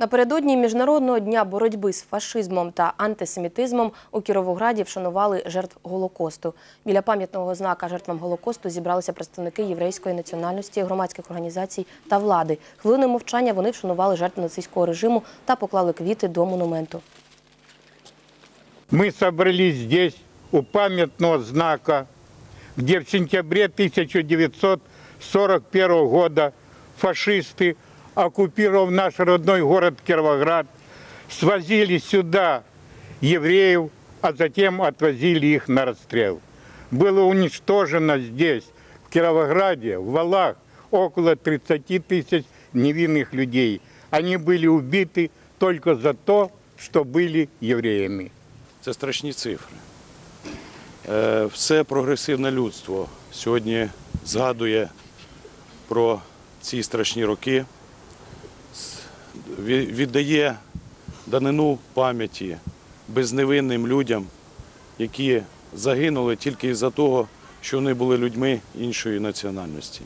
Напередодні міжнародного дня боротьби з фашизмом та антисемітизмом у Кіровограді вшанували жертв Голокосту. Біля пам'ятного знака жертвам Голокосту зібралися представники єврейської національності, громадських організацій та влади. Хвилиною мовчання вони вшанували жертв нацистського режиму та поклали квіти до монументу. Мы собрались здесь, у памятного знака, где в сентябре 1941 года фашисты, оккупировав наш родной город Кировоград, свозили сюда евреев, а затем отвозили их на расстрел. Было уничтожено здесь, в Кировограде, в валах, около 30 тысяч невинных людей. Они были убиты только за то, что были евреями. Це страшні цифри. Е, Все прогресивне людство сьогодні згадує про ці страшні роки, с- ві- Віддає данину пам'яті безневинним людям, які загинули тільки із-за того, що вони були людьми іншої національності.